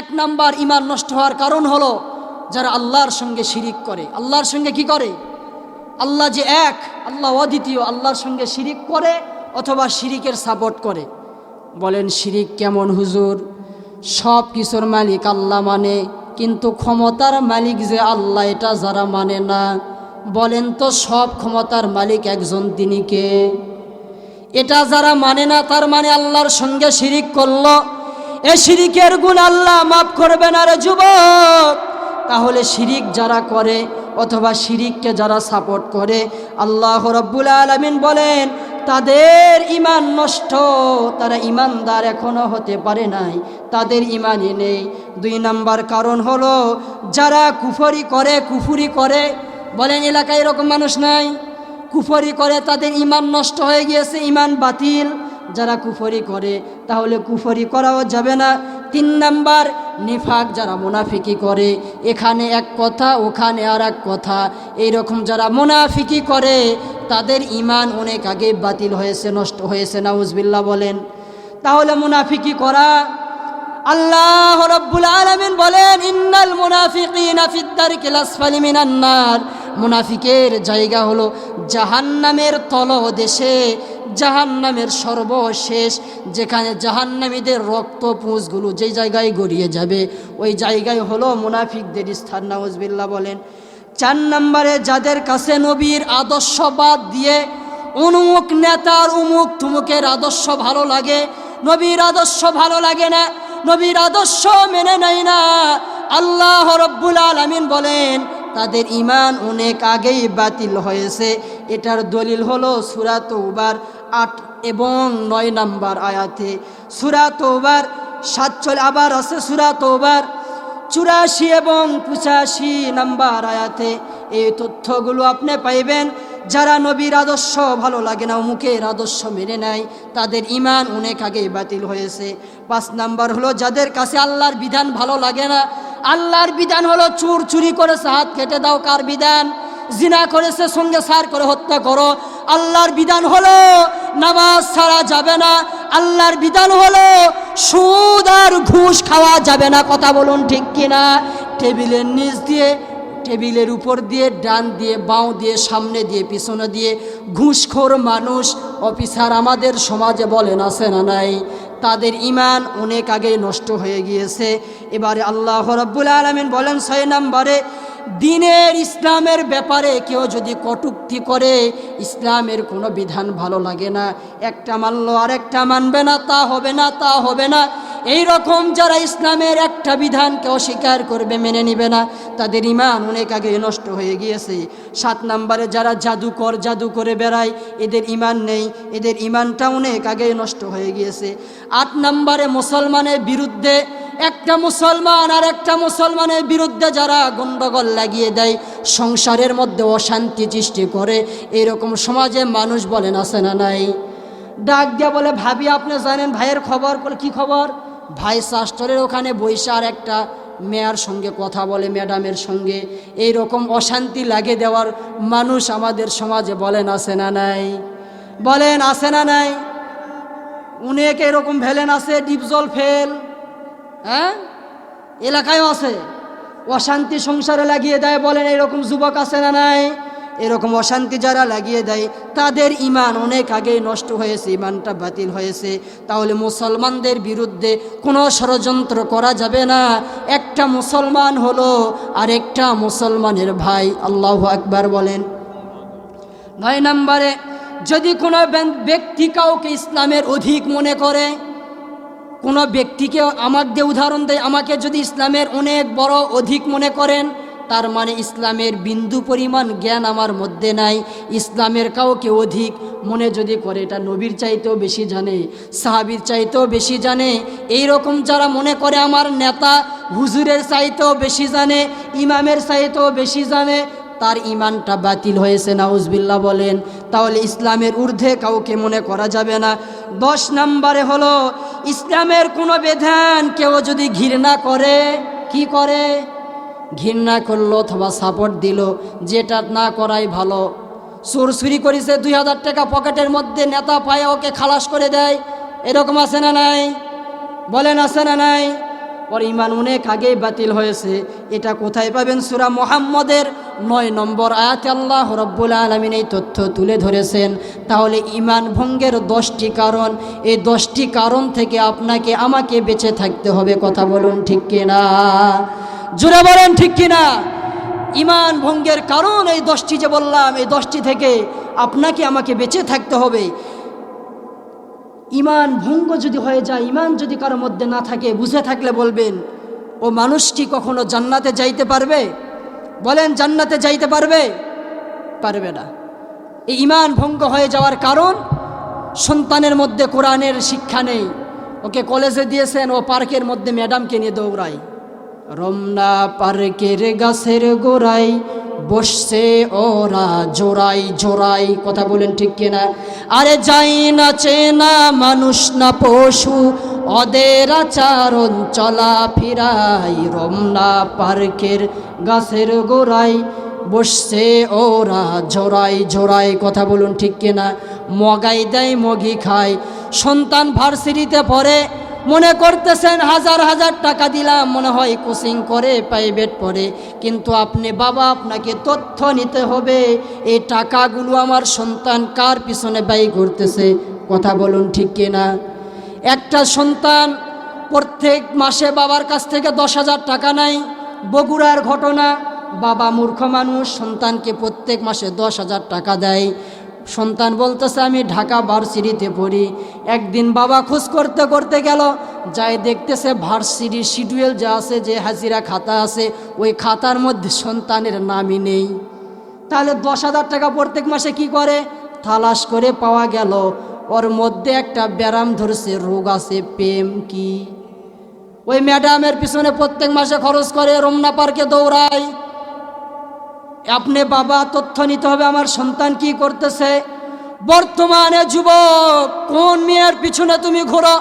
এক নাম্বার ইমান নষ্ট হওয়ার কারণ হলো যারা আল্লাহর সঙ্গে শিরিক করে। আল্লাহর সঙ্গে কি করে? আল্লাহ যে এক, আল্লাহ অদ্বিতীয়, আল্লাহর সঙ্গে শিরিক করে অথবা শিরিকের সাপোর্ট করে। বলেন, শিরিক কেমন, হুজুর? সব কিছুর মালিক আল্লাহ মানে কিন্তু ক্ষমতার মালিক যে আল্লাহ, এটা যারা মানে না। বলেন তো, সব ক্ষমতার মালিক একজন, তিনি কে? এটা যারা মানে না, তার মানে আল্লাহর সঙ্গে শিরিক করল এ শিরিকের গুণ আল্লাহ মাফ করবেন না রে যুবক। তাহলে শিরিক যারা করে অথবা শিরিককে যারা সাপোর্ট করে, আল্লাহ রব্বুল আলমিন বলেন, তাদের ইমান নষ্ট, তারা ইমানদার এখনও হতে পারে নাই, তাদের ইমানই নেই। দুই নাম্বার কারণ হলো, যারা কুফরি করে, কুফুরি করে, বলেন এলাকায় এরকম মানুষ নাই? কুফরি করে, তাদের ইমান নষ্ট হয়ে গিয়েছে ইমান বাতিল। যারা কুফরি করে, তাহলে কুফরি করাও যাবে না। তিন নাম্বার, নিফাক যারা মুনাফিকি করে, এখানে এক কথা, ওখানে আর এক কথা। এইরকম যারা মুনাফিকি করে, তাদের ইমান অনেক আগে বাতিল হয়েছে, নষ্ট হয়েছে নাউজবিল্লা বলেন। তাহলে মুনাফিকি করা, আল্লাহ রব্বুল আলামিন বলেন, ইন্নাল মুনাফিকিনা ফিদ্দারিকিল আসফালি মিনান নার। মুনাফিকের জায়গা হলো জাহান্নামের তলদেশে, জাহান্নামের সর্বশেষ, যেখানে জাহান্নামীদের রক্ত পুঁজগুলো যে জায়গায় গড়িয়ে যাবে, ওই জায়গায় হলো মুনাফিকদের স্থান। নাউজবিল্লাহ বলেন, চার নম্বরে যাদের কাছে নবীর আদর্শবাদ দিয়ে অনুমুক নেতার উমুক তুমুকের আদর্শ ভালো লাগে, নবীর আদর্শ ভালো লাগে না, নবীর আদর্শ মেনে নেয় না, আল্লাহ রব্বুল আলমিন বলেন তাদের ইমান অনেক আগেই বাতিল হয়েছে। এটার দলিল হলো সুরা তৌবার আট এবং নয় নাম্বার আয়াতে। সুরা তৌবার সাতচল আবার আছে সুরা তৌবার চুরাশি এবং পঁচাশি নাম্বার আয়াতে। এই তথ্যগুলো আপনি পাইবেন। যারা নবীর আদর্শ ভালো লাগে না মুখের আদর্শ মেনে নেয়, তাদের ইমান অনেক আগে বাতিল হয়েছে। পাঁচ নাম্বার হলো, যাদের কাছে আল্লাহর বিধান ভালো লাগে না আল্লাহর বিধান হলো চুর চুরি করেছে হাত কেটে দাও, কার বিধান? জিনা করেছে, সঙ্গে সার করে হত্যা করো। আল্লাহর বিধান হলো নামাজ ছাড়া যাবে না। আল্লাহর বিধান হলো সুদ আর ঘুষ খাওয়া যাবে না। কথা বলুন ঠিক কিনা? টেবিলের নিচ দিয়ে, টেবিলের উপর দিয়ে, ডান দিয়ে বাঁ দিয়ে, সামনে দিয়ে, পিছনে দিয়ে, ঘুষখোর মানুষ, অফিসার আমাদের সমাজে বলেন, আছে না নাই? তাদের ইমান অনেক আগে নষ্ট হয়ে গিয়েছে। এবারে আল্লাহ রব্বুল আলমিন বলেন, ছয় নম্বরে, দিনের ইসলামের ব্যাপারে কেউ যদি কটুক্তি করে, ইসলামের কোনো বিধান ভালো লাগে না। একটা মানলো আর একটা মানবে না, তা হবে না, তা হবে না। এই রকম যারা ইসলামের একটা বিধানকে অস্বীকার করবে, মেনে নিবে না। তাদের ইমান অনেক আগে নষ্ট হয়ে গিয়েছে। সাত নম্বরে যারা জাদুকর জাদু করে বেড়ায়, এদের ইমান নেই। এদের ইমানটা অনেক আগে নষ্ট হয়ে গিয়েছে। আট নম্বরে মুসলমানের বিরুদ্ধে একটা মুসলমান আর একটা মুসলমানের বিরুদ্ধে যারা গণ্ডগোল লাগিয়ে দেয়, সংসারের মধ্যে অশান্তি সৃষ্টি করে, এরকম সমাজে মানুষ বলেন, আছে না নাই? ডাক দিয়া বলে, ভাবি, আপনি জানেন ভাইয়ের খবর? বলে, কি খবর? ভাই শাস্ত্রের ওখানে বৈশা আর একটা মেয়ার সঙ্গে কথা বলে ম্যাডামের সঙ্গে। এই রকম অশান্তি লাগে দেওয়ার মানুষ আমাদের সমাজে বলেন, আছে না নাই? বলেন, আছে না নাই? অনেক এরকম ভেলেন আছে ডিপজল ফেল। হ্যাঁ? এলাকায়ও আছে। অশান্তি সংসারে লাগিয়ে দেয়, বলেন এরকম যুবক আছে না নাই? এরকম অশান্তি যারা লাগিয়ে দেয়, তাদের ইমান অনেক আগেই নষ্ট হয়েছে, ইমানটা বাতিল হয়েছে। তাহলে মুসলমানদের বিরুদ্ধে কোনো ষড়যন্ত্র করা যাবে না। একটা মুসলমান হলো আর একটা মুসলমানের ভাই, আল্লাহ আকবার বলেন। নয় নম্বরে, যদি কোনো ব্যক্তি কাউকে ইসলামের অধিক মনে করে, কোনো ব্যক্তিকে আমাকে উদাহরণ দেয়, আমাকে যদি ইসলামের অনেক বড় অধিক মনে করেন তার মানে ইসলামের বিন্দু পরিমাণ জ্ঞান আমার মধ্যে নাই। ইসলামের কাউকে অধিক মনে যদি করে, এটা নবীর চাইতেও বেশি জানে, সাহাবির চাইতেও বেশি জানে। এই রকম যারা মনে করে আমার নেতা, হুজুরের চাইতেও বেশি জানে, ইমামের চাইতেও বেশি জানে, তার ইমানটা বাতিল হয়েছে না নাউজবিল্লা বলেন। তাহলে ইসলামের ঊর্ধ্বে কাউকে মনে করা যাবে না। দশ নম্বরে হলো, ইসলামের কোনো বিধান কেউ যদি ঘৃণা করে, কি করে? ঘৃণা করল অথবা সাপোর্ট দিল, যেটা না করাই ভালো। চুরি করেছে দুই হাজার টাকা পকেটের মধ্যে, নেতা পায়ে ওকে খালাস করে দেয়। এরকম আছে না নাই? বলেন আছে না নাই? ওর ইমান অনেক আগেই বাতিল হয়েছে। এটা কোথায় পাবেন? সুরা মোহাম্মদের নয় নম্বর আয়াত আল্লাহ রব্বুল আলমিন এই তথ্য তুলে ধরেছেন। তাহলে ইমান ভঙ্গের দশটি কারণ। এই দশটি কারণ থেকে আপনাকে, আমাকে বেঁচে থাকতে হবে, কথা বলুন ঠিক কিনা? জুড়ে বলেন ঠিক কিনা? ইমান ভঙ্গের কারণ এই দশটি যে বললাম, এই দশটি থেকে আপনাকে আমাকে বেঁচে থাকতে হবে। ইমান ভঙ্গ যদি হয়ে যায়, ইমান যদি কারোর মধ্যে না থাকে, বুঝে থাকলে বলবেন, ও মানুষটি কখনো জান্নাতে যাইতে পারবে? বলেন, জান্নাতে যাইতে পারবে? পারবে না। এই ইমান ভঙ্গ হয়ে যাওয়ার কারণ, সন্তানের মধ্যে কোরআনের শিক্ষা নেই। ওকে কলেজে দিয়েছেন, ও পার্কের মধ্যে ম্যাডামকে নিয়ে দৌড়ায়। রমনা পার্কের গাছের গোড়াই বসছে ওরা জোড়াই জোড়াই, কথা বলেন ঠিক কিনা? আরে যাই না চেনা মানুষ না পশু, ওদের আচারণ চলা ফিরাই রমনা পার্কের গাছের গোড়াই বসছে ওরা জোড়াই জোড়াই, কথা বলুন ঠিক কিনা? মগাই দেয়, মগি খায়। সন্তান ভার্সিটিতে পড়ে মনে করতেছেন হাজার হাজার টাকা দিলাম, মনে হয় কোচিং করে প্রাইভেট পড়ে। কিন্তু আপনি বাবা, আপনাকে তথ্য নিতে হবে, এই টাকাগুলো আমার সন্তান কার পিছনে ব্যয় করতেছে? কথা বলুন ঠিক কিনা? একটা সন্তান প্রত্যেক মাসে বাবার কাছ থেকে দশ হাজার টাকা নেয়, বগুড়ার ঘটনা, বাবা মূর্খ মানুষ, সন্তানকে প্রত্যেক মাসে দশ হাজার টাকা দেয়। সন্তান বলতেছে, আমি ঢাকা ভার্সিটিতে পড়ি। একদিন বাবা খোঁজ করতে করতে গেল যাই দেখতেছে ভার্সিটির শিডিউল যা আছে, যে হাজিরা খাতা আছে, ওই খাতার মধ্যে সন্তানের নামই নেই। তাহলে দশ হাজার টাকা প্রত্যেক মাসে কি করে? তালাশ করে পাওয়া গেল, ওর মধ্যে একটা ব্যারাম ধরছে, রোগ আছে, প্রেম কি? ওই ম্যাডামের পিছনে প্রত্যেক মাসে খরচ করে, রমনা পার্কে দৌড়ায়। আপনি বাবা, তথ্য নিতে হবে আমার সন্তান কি করতেছে? বর্তমানে যুবক, কোন মেয়ের পিছনে তুমি ঘোরো?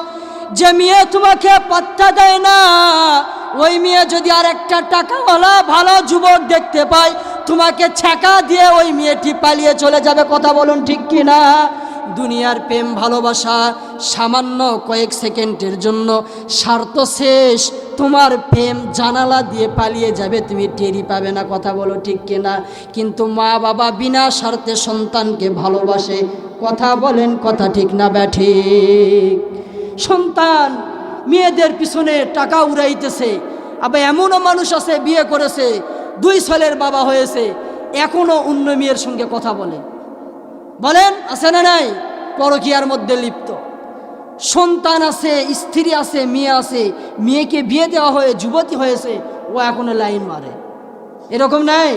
যে মেয়ে তোমাকে পাত্তা দেয় না, ওই মেয়ে যদি আর একটা টাকাওয়ালা ভালো যুবক দেখতে পায়, তোমাকে ছ্যাঁকা দিয়ে ওই মেয়েটি পালিয়ে চলে যাবে। কথা বলুন ঠিক কি না? দুনিয়ার প্রেম ভালোবাসা সামান্য কয়েক সেকেন্ডের জন্য স্বার্থ শেষ। তোমার প্রেম জানালা দিয়ে পালিয়ে যাবে, তুমি টেরি পাবে না, কথা বলো ঠিক কিনা? কিন্তু মা বাবা বিনা স্বার্থে সন্তানকে ভালোবাসে, কথা বলেন কথা ঠিক না ব্যাঠিক সন্তান মেয়েদের পিছনে টাকা উড়াইতেছে, আবার এমনও মানুষ আছে, বিয়ে করেছে, দুই ছেলের বাবা হয়েছে এখনও অন্য মেয়ের সঙ্গে কথা বলে। বলেন, আছে না নাই? পরকিয়ার মধ্যে লিপ্ত। সন্তান আছে, স্ত্রী আছে, মেয়ে আছে, মেয়েকে বিয়ে দেওয়া হয়ে, যুবতী হয়েছে, ও এখনও লাইন মারে। এরকম নাই?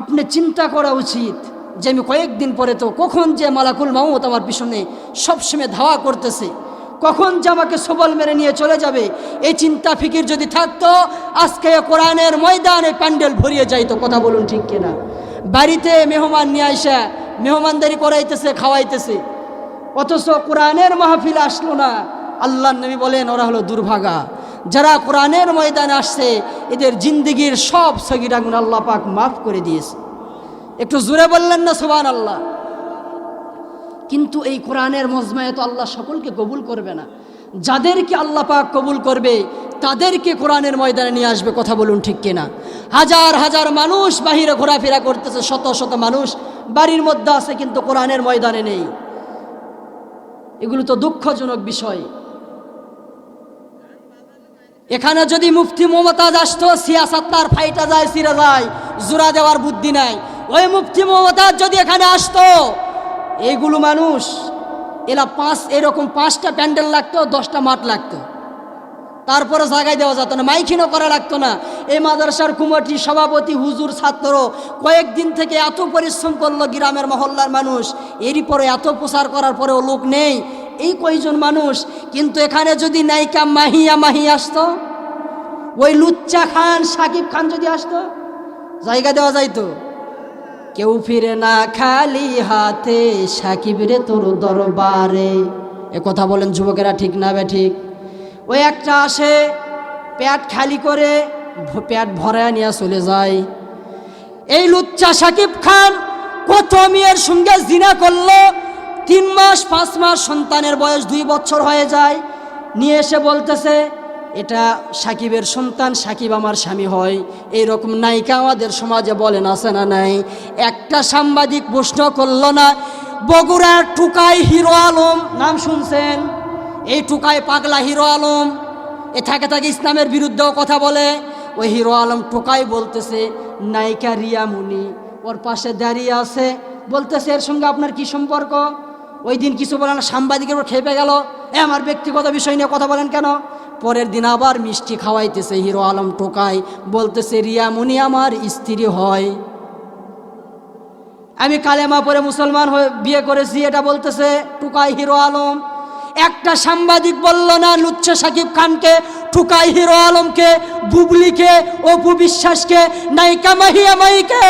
আপনি চিন্তা করা উচিত যে আমি কয়েকদিন পরে তো কখন যে মালাকুল মামত আমার পিছনে সবসময় ধাওয়া করতেছে, কখন যে আমাকে সবল মেরে নিয়ে চলে যাবে, এই চিন্তা ফিকির যদি থাকতো, আজকে কোরআনের ময়দানে প্যান্ডেল ভরিয়ে যাইতো, কথা বলুন ঠিক কিনা। বাড়িতে মেহমান নিয়ে আসা মেহমানদারি করাইতেছে, খাওয়াইতেছে অথচ কোরআনের মাহফিল আসলো না। আল্লাহ নবী বলেন, ওরা হলো দুর্ভাগা। যারা কোরআনের ময়দানে আসছে, এদের জিন্দিগির সব সগিরাগুন আল্লাহ পাক মাফ করে দিয়েছে। একটু জোরে বললেন না সুবান আল্লাহ কিন্তু এই কোরআনের মজমায় তো আল্লাহ সকলকে কবুল করবে না। যাদেরকে আল্লাহ পাক কবুল করবে, তাদেরকে কোরআনের ময়দানে নিয়ে আসবে, কথা বলুন ঠিক কিনা। হাজার হাজার মানুষ বাহিরে ঘোরাফেরা করতেছে, শত শত মানুষ বাড়ির মধ্যে আছে, কিন্তু কোরআনের ময়দানে নেই। এগুলো তো দুঃখজনক বিষয়। এখানে যদি মুফতি মমতাজ আসতো, সিয়াসাত তার ফাইটা যায়, সিরা যায়, জোড়া দেওয়ার বুদ্ধি নাই। ওই মুফতি মমতাজ যদি এখানে আসতো, এইগুলো মানুষ, এরা পাঁচ, এরকম পাঁচটা প্যান্ডেল লাগতো, দশটা মাঠ লাগতো। তারপরে জায়গায় দেওয়া যেত না, মাইকিনও করা লাগতো না। এই মাদ্রাসার কুমটি সভাপতি, হুজুর, ছাত্র, কয়েকদিন থেকে এত পরিশ্রম করল গ্রামের মহল্লার মানুষ, এরই পরে এত প্রচার করার পরেও লোক নেই। এই কয়জন মানুষ? কিন্তু এখানে যদি নায়িকা মাহিয়া মাহি আসতো, ওই লুচ্চা খান, সাকিব খান যদি আসতো, জায়গা দেওয়া যাইতো। কেউ ফিরে না খালি হাতে, সাকিব রে তোর দরবারে। এ কথা বলেন যুবকেরা ঠিক না বে ঠিক? ওই একটা আসে, পেট খালি করে ভ- পেট ভরায় নিয়ে চলে যায়। এই লুচ্চা সাকিব খান কত মেয়ের সঙ্গে জিনা করল, তিন মাস, পাঁচ মাস সন্তানের বয়স দুই বছর হয়ে যায়। নিয়ে এসে বলতেছে, এটা সাকিবের সন্তান, সাকিব আমার স্বামী হয়। এই রকম নায়িকা আমাদের সমাজে বলেন, আছে না নাই? একটা সাংবাদিক প্রশ্ন করল না, বগুড়ার টুকাই হিরো আলম, নাম শুনছেন? এই টুকায় পাগলা হিরো আলম। এ থাকে থাকে ইসলামের বিরুদ্ধেও কথা বলে। ওই হিরো আলম টোকাই বলতেছে, নায়িকা রিয়া মুনি, ওর পাশে দাঁড়িয়ে আছে। বলতেছে, এর সঙ্গে আপনার কি সম্পর্ক? ওই দিন কিছু বলেন সাংবাদিকের উপর খেপে গেল। এ, আমার ব্যক্তিগত বিষয় নিয়ে কথা বলেন কেন? পরের দিন আবার মিষ্টি খাওয়াইতেছে হিরো আলম টোকাই বলতেছে, রিয়া মুনি আমার স্ত্রী হয়। আমি কালেমা পরে মুসলমান হয়ে বিয়ে করেছি, এটা বলতেছে টুকাই হিরো আলম। একটা সাংবাদিক বলল না লুচ্ছ সাকিব খানকে টুকাই হিরো আলমকে, বুবলিকে, অপু বিশ্বাসকে, নায়িকা মাহিয়া মাইকে।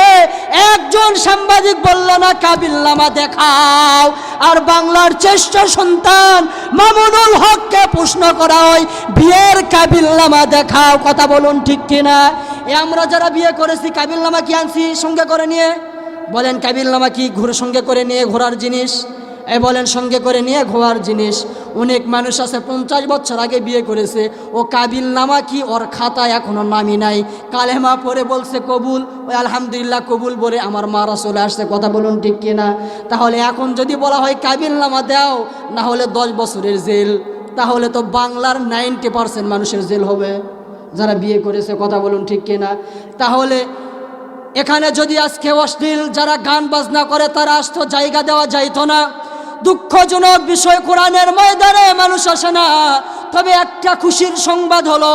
একজন সাংবাদিক বলল না, কাবিল্লামা দেখাও। আর বাংলার চেষ্ট সন্তান মামুনুল হককে প্রশ্ন করা হয়, বিয়ের কাবিল্লামা দেখাও। কথা বলুন ঠিক কিনা? এ আমরা যারা বিয়ে করেছি, কাবিল্লামা কি আনছি সঙ্গে করে নিয়ে? বলেন কাবিলনামা কি ঘুরে সঙ্গে করে নিয়ে ঘোরার জিনিস? এ বলেন, সঙ্গে করে নিয়ে ঘোয়ার জিনিস। অনেক মানুষ আছে, পঞ্চাশ বছর আগে বিয়ে করেছে। ও কাবিল নামা কি? ওর খাতা এখনও নামি নাই। কালেমা পরে বলছে, কবুল। ওই আলহামদুলিল্লাহ কবুল বলে আমার মারা চলে আসছে। কথা বলুন ঠিক কিনা? তাহলে এখন যদি বলা হয়, কাবিল নামা দাও, না হলে দশ বছরের জেল। তাহলে তো বাংলার নাইনটি পার্সেন্ট মানুষের জেল হবে। যারা বিয়ে করেছে, কথা বলুন ঠিক কিনা? তাহলে এখানে যদি আজকে অশ্লীল যারা গান বাজনা করে, তারা আসতো, জায়গা দেওয়া যাইতো না। দুঃখজনক বিষয় কোরআনের ময়দানে মানুষ আসে না। তবে একটা খুশির সংবাদ হলো,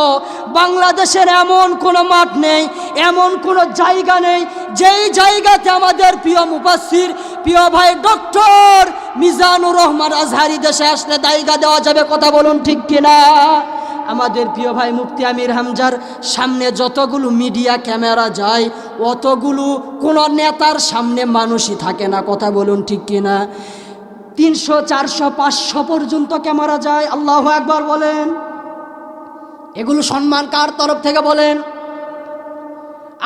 বাংলাদেশের এমন কোনো মাঠ নেই, এমন কোনো জায়গা নেই, যেই জায়গাতে আমাদের প্রিয় মুপাসির প্রিয় ভাই ডক্টর মিজানুর রহমান আজহারি দেশে আসলে জায়গা দেওয়া যাবে, কথা বলুন ঠিক কিনা? আমাদের প্রিয় ভাই মুফতি আমির হামজার সামনে যতগুলো মিডিয়া ক্যামেরা যায়, অতগুলো কোনো নেতার সামনে মানুষই থাকে না, কথা বলুন ঠিক কিনা? তিনশো, চারশো, পাঁচশো পর্যন্ত ক্যামেরা যায়? আল্লাহ একবার বলেন। এগুলো সম্মান কার তরফ থেকে বলেন?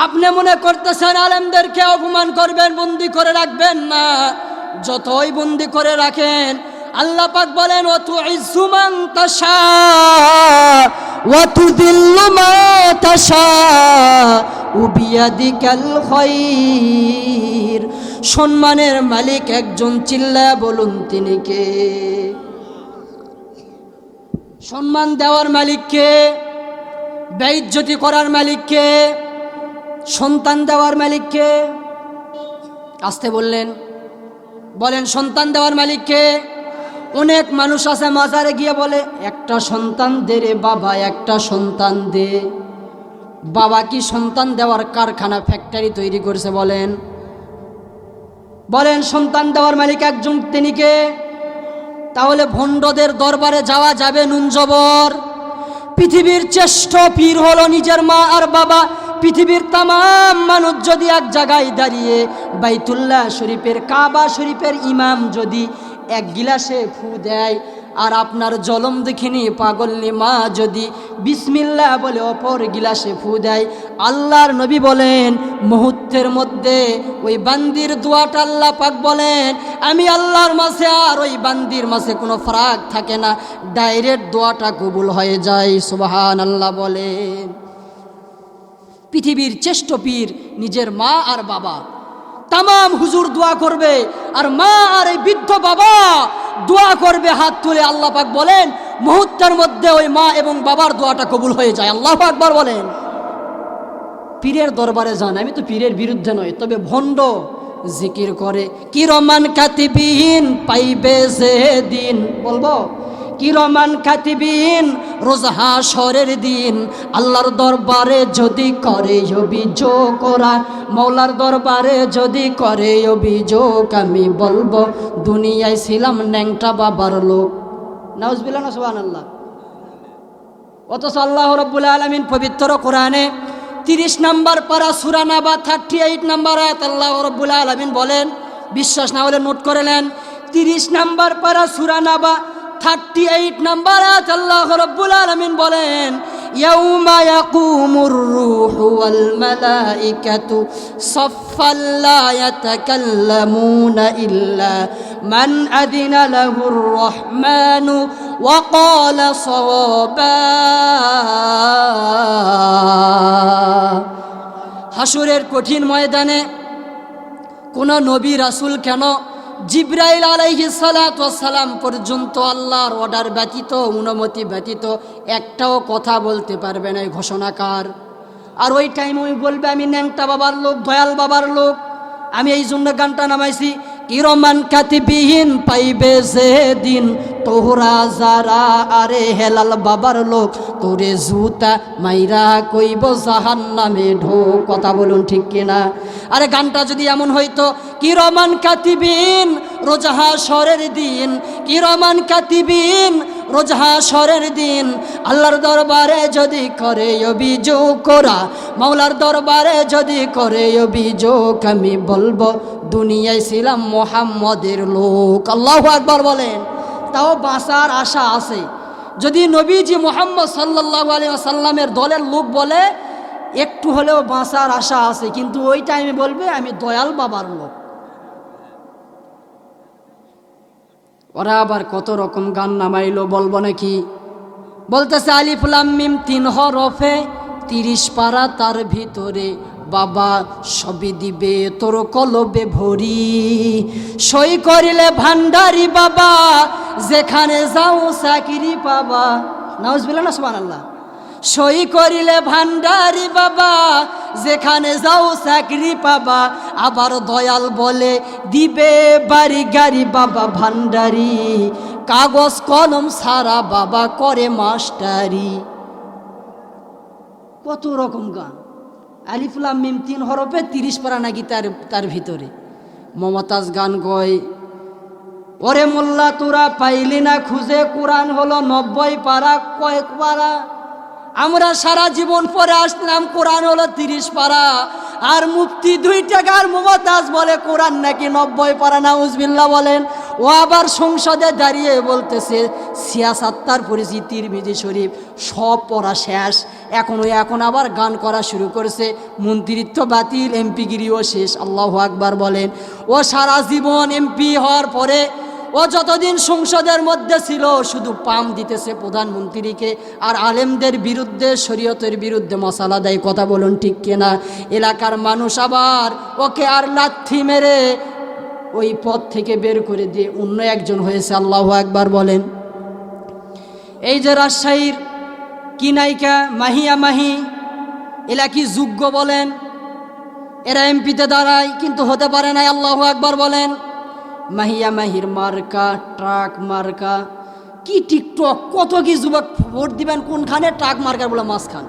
আপনি মনে করতেছেন আলেমদেরকে অপমান করবেন, বন্দি করে রাখবেন? না, যতই বন্দি করে রাখেন, আল্লাহ পাক বলেন ও তু ইজুমান তাশা ও তু দিল্লুমা তাশা, উবিয়াদিকাল খাইর। সম্মানের মালিক একজন চিল্লা বলুন তিনি কে? সম্মান দেওয়ার মালিককে ব্যয়জ্যোতি করার মালিককে সন্তান দেওয়ার মালিককে আসতে বললেন। বলেন, সন্তান দেওয়ার মালিককে অনেক মানুষ আছে মাজারে গিয়ে বলে, একটা সন্তান দে রে বাবা, একটা সন্তান দে। বাবা কি সন্তান দেওয়ার কারখানা ফ্যাক্টরি তৈরি করেছে বলেন। বলেন, সন্তান দেওয়ার মালিক একজন তিনি কে তাহলে ভণ্ডদের দরবারে যাওয়া যাবে নুনজবর পৃথিবীর চেষ্ট পীর হলো নিজের মা আর বাবা। পৃথিবীর তাম মানুষ যদি এক জায়গায় দাঁড়িয়ে বাইতুল্লাহ শরীফের কাবা শরীফের ইমাম যদি এক গিলাসে ফু দেয় আর আপনার জলম দেখিনি পাগলনি মা যদি বিসমিল্লা বলে অপর গিলাসে ফু দেয়। আল্লাহর নবী বলেন, মুহূর্তের মধ্যে ওই বান্দির দোয়াটা আল্লাহ পাক বলেন, আমি আল্লাহর মাসে আর ওই বান্দির মাসে কোনো ফারাক থাকে না, ডাইরেক্ট দোয়াটা কবুল হয়ে যায় সুবাহান আল্লাহ বলেন। পৃথিবীর চেষ্ট পীর নিজের মা আর বাবা। তামাম হুজুর দোয়া করবে আর মা আর এই বৃদ্ধ বাবা দোয়া করবে, হাত তুলে আল্লাহ পাক বলেন, মুহূর্তের মধ্যে ওই মা এবং বাবার দোয়াটা কবুল হয়ে যায়। আল্লাহ আকবার বলেন। পীরের দরবারে যান, আমি তো পীরের বিরুদ্ধে নয় তবে ভণ্ড জিকির করে, কিরমান কাতিবিহীন পাইবে সে দিন বলব কি রমান কাতিবিন রোজ হাসরের দিন। আল্লাহর দরবারে যদি করে অভিযোগ করা মৌলার দরবারে যদি করে অভিযোগ, আমি বলব, দুনিয়ায় ছিলাম ন্যাংটা বাবার লোক। নাউজবিল্লা না সুবান আল্লাহ অথচ আল্লাহ রব্বুল আলমিন পবিত্র কোরআনে তিরিশ নাম্বার পারা সুরানা বা থার্টি এইট নাম্বার আয়াত আল্লাহ রব্বুল আলমিন বলেন, বিশ্বাস না হলে নোট করে নেন, তিরিশ নাম্বার পারা সুরানা বা থার্টি এইট নাম্বার আয়াত আল্লাহ রব্বুল আলমিন বলেন يوم يقوم الروح والملائكة صفا لا يتكلمون إلا من أذن له الرحمن وقال صوابا হাসুরের কঠিন ময়দানে কোন নবী রাসুল কেন জিব্রাইল আলাইহি সালাম পর্যন্ত আল্লাহর অর্ডার ব্যতীত, অনুমতি ব্যতীত একটাও কথা বলতে পারবে না ঘোষণাকার। আর ওই টাইম ওই বলবে, আমি ন্যাংটা বাবার লোক, দয়াল বাবার লোক, আমি এই জন্য গানটা নামাইছি। কিরমান কাতিবিহীন পাইবে যে দিন তোহরা যারা আরে হেলাল বাবার লোক, তোরে জুতা মাইরা কইব জাহান নামে ঢো, কথা বলুন ঠিক কিনা? আরে গানটা যদি এমন হইতো, কিরমান কাতিবিন রোজাহা সরের দিন, কিরমান কাতিবিন রোজহা সরের দিন আল্লাহর দরবারে যদি করে অভিযোগ করা, মাওলার দরবারে যদি করে অভিযোগ, আমি বলব দুনিয়ায় ছিলাম মোহাম্মদের লোক। আল্লাহ আকবার বলেন। তাও বাঁচার আশা আছে। যদি নবীজি মোহাম্মদ সাল্লাহ আলী সাল্লামের দলের লোক বলে, একটু হলেও বাঁচার আশা আছে, কিন্তু ওই টাইমে বলবে, আমি দয়াল বাবার লোক। ওরা আবার কত রকম গান নামাইলো বলব নাকি? বলতেছে আলিফুলাম মিম তিন হরফে তিরিশ পারা তার ভিতরে বাবা সবই দিবে তোর কলবে ভরি। সই করিলে ভান্ডারি বাবা, যেখানে যাও চাকিরি পাবা। নাউজ বিলা না সুবান আল্লাহ সই করিলে ভান্ডারি বাবা যেখানে যাও চাকরি পাবা, আবার দয়াল বলে, দিবে বাড়ি গাড়ি বাবা ভান্ডারি, কাগজ কলম সারা বাবা করে মাস্টারি। কত রকম গান। আলিফুলাম মিম তিন হরফে তিরিশ পারা নাকি তার তার ভিতরে। মমতাজ গান গয়, ওরে মোল্লা, তোরা পাইলি না খুঁজে, কোরআন হলো নব্বই পারা, কয়েক পারা। আমরা সারা জীবন পরে আসলাম, কোরআন হলো তিরিশ পারা। আর মুফতি দুই টাকার মমতাজ বলে, কোরআন নাকি নব্বই পারা নাউজবিল্লা বলেন। ও আবার সংসদে দাঁড়িয়ে বলতেছে সিয়াসাত্তার পরিচিতির বিজি শরীফ, সব পড়া শেষ। এখন ওই এখন আবার গান করা শুরু করেছে। মন্ত্রিত্ব বাতিল এমপিগিরিও শেষ। আল্লাহ আকবার বলেন। ও সারা জীবন এমপি হওয়ার পরে ও যতদিন সংসদের মধ্যে ছিল, শুধু পাম দিতেছে প্রধানমন্ত্রীকে। আর আলেমদের বিরুদ্ধে, শরীয়তের বিরুদ্ধে মশালা দেয়, কথা বলুন ঠিক কিনা? এলাকার মানুষ আবার ওকে আর লাথি মেরে ওই পথ থেকে বের করে দিয়ে অন্য একজন হয়েছে, আল্লাহ একবার বলেন। এই যে রাজশাহীর কি নায়িকা মাহিয়া মাহি এলা কি যোগ্য বলেন? এরা এমপিতে দাঁড়ায়, কিন্তু হতে পারে না আল্লাহ একবার বলেন। মাহিয়া মাহির মার্কা, ট্রাক মার্কা। কি টিকটক, কত কি যুবক ভোট দিবেন, কোনখানে? ট্রাক মার্কার বলে মাঝখান।